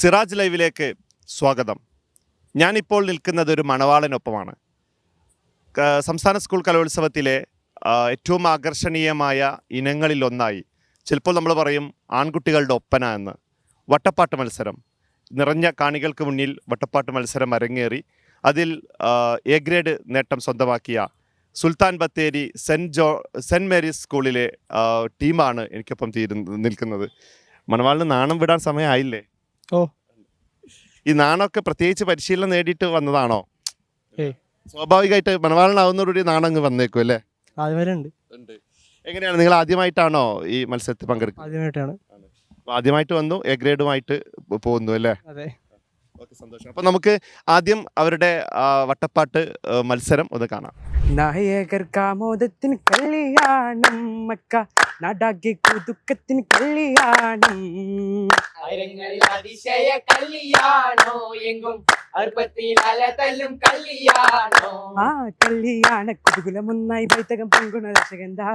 സിറാജ് ലൈവിലേക്ക് സ്വാഗതം. ഞാനിപ്പോൾ നിൽക്കുന്നത് ഒരു മണവാളനൊപ്പമാണ്. സംസ്ഥാന സ്കൂൾ കലോത്സവത്തിലെ ഏറ്റവും ആകർഷണീയമായ ഇനങ്ങളിലൊന്നായി ചിലപ്പോൾ നമ്മൾ പറയും ആൺകുട്ടികളുടെ ഒപ്പന എന്ന്. വട്ടപ്പാട്ട് മത്സരം. നിറഞ്ഞ കാണികൾക്ക് മുന്നിൽ വട്ടപ്പാട്ട് മത്സരം അരങ്ങേറി. അതിൽ എ ഗ്രേഡ് നേട്ടം സ്വന്തമാക്കിയ Sultan Bathery Saint Jo Saint Mary's സ്കൂളിലെ ടീമാണ് എനിക്കൊപ്പം തീരുന്ന നിൽക്കുന്നത്. മണവാളിന് നാണം വിടാൻ സമയമായില്ലേ? ഓ. ഈ നാണമൊക്കെ പ്രത്യേകിച്ച് പരിശീലനം നേടിയിട്ട് വന്നതാണോ. സ്വാഭാവികമായിട്ട് മണവാളനാവുന്നതോടുകൂടി നാണങ്ങ് അങ്ങ് വന്നേക്കും അല്ലേ? ഉണ്ട്. എങ്ങനെയാണ് നിങ്ങൾ ആദ്യമായിട്ടാണോ ഈ മത്സരത്തിൽ പങ്കെടുക്കുന്നത്? ആദ്യമായിട്ടാണ്. ആദ്യമായിട്ട് വന്നു എ ഗ്രേഡുമായിട്ട് പോകുന്നു അല്ലേ? അതെ. ഓക്കെ സന്തോഷം. അപ്പൊ നമുക്ക് ആദ്യം അവരുടെ ആ, വട്ടപ്പാട്ട് ആ, മത്സരം ഒന്ന് കാണാം. നായകർ കാമോദത്തിന് കല്യാണം മക്ക നാടാകെ കുതുക്കത്തിന് കല്യാണം. ആയിരങ്ങളിൽ അതിശയ കല്യാണോ എങ്കും ആ കല്യാണ കുതുകുലമൊന്നായി വൈത്തകം പൊങ്കുണ രസകന്താ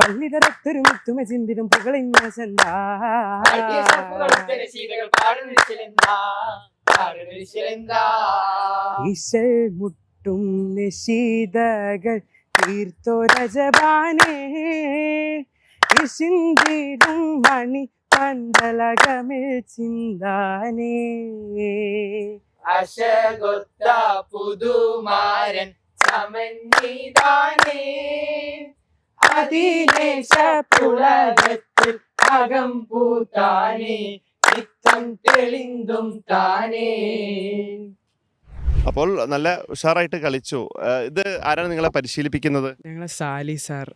പള്ളിതരത്തൊരു മുത്തുമ പാടുന്നിരിച്ചിലെന്താ പാടുന്നിരിച്ചിലെന്താ ഈശൽ മുട്ടും നിശീതകൾ തീർത്തോ രജബാനേ ഇശിന്തിടും മണി പന്തലകമിൽ ചിന്താനേ അശകൊത്ത പുതുമാരൻ സമന്വിതാനേ അതിലേശ പുളകത്തിൽ അകം പൂത്താനേ. ചിത്തം തെളിന്തും താനേ. അപ്പോൾ നല്ല ഉഷാറായിട്ട് കളിച്ചു. ഇത് ആരാണ് നിങ്ങളെ പരിശീലിപ്പിക്കുന്നത്? ഞങ്ങളെ സാലി സാർ.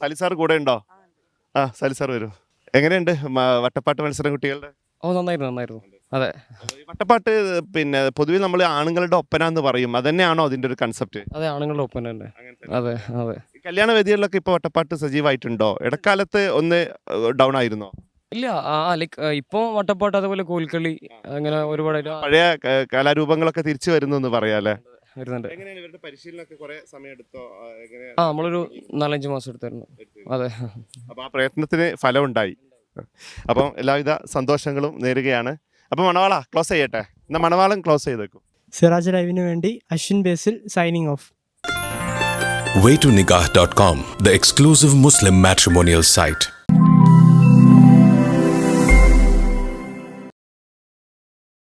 സാലി സാർ കൂടെ ഉണ്ടോ? ആ സാലി സാർ വരൂ. എങ്ങനെയുണ്ട് വട്ടപ്പാട്ട് മത്സരം കുട്ടികളുടെ? ഓ നന്നായിരുന്നു നന്നായിരുന്നു. അതെ. വട്ടപ്പാട്ട് പിന്നെ പൊതുവെ നമ്മൾ ആണുങ്ങളുടെ ഒപ്പന എന്ന് പറയും. അതന്നെയാണോ അതിന്റെ ഒരു കൺസെപ്റ്റ് അതെ ആണുങ്ങളുടെ ഒപ്പന തന്നെ. അതെ അതെ. കല്യാണ വേദികളിലൊക്കെ ഇപ്പൊ വട്ടപ്പാട്ട് സജീവമായിട്ടുണ്ടോ ഇടക്കാലത്ത് ഒന്ന് ഡൗൺ ആയിരുന്നോ ഇല്ല ആ ലൈക്ക് ഇപ്പോൾ വട്ടപ്പാട്ട് അതുപോലെ കോൽക്കളി അങ്ങനെ ഒരുപാട് പഴയ കലാരൂപങ്ങളൊക്കെ തിരിച്ചു വരുന്നു എന്ന് പറയാല്ലേ വരുന്നുണ്ട്. എങ്ങനെയാണ് ഇവരുടെ പരിശീലനമൊക്കെ കുറെ സമയം എടുത്തോ ആ നമ്മളൊരു നാലഞ്ച് മാസം എടുത്തായിരുന്നു. അതെ. അപ്പോൾ ആ പ്രയത്നത്തിന് ഫലം ഉണ്ടായി അപ്പം എല്ലാവിധ സന്തോഷങ്ങളും നേരുകയാണ്. അപ്പം മണവാള ക്ലോസ് ചെയ്യട്ടെ. എന്നാൽ മണവാളം ക്ലോസ് ചെയ്തേക്കും. സിറാജ് ലൈവിന് വേണ്ടി Ashwin Basil signing off waytonikah.com, the exclusive Muslim matrimonial site.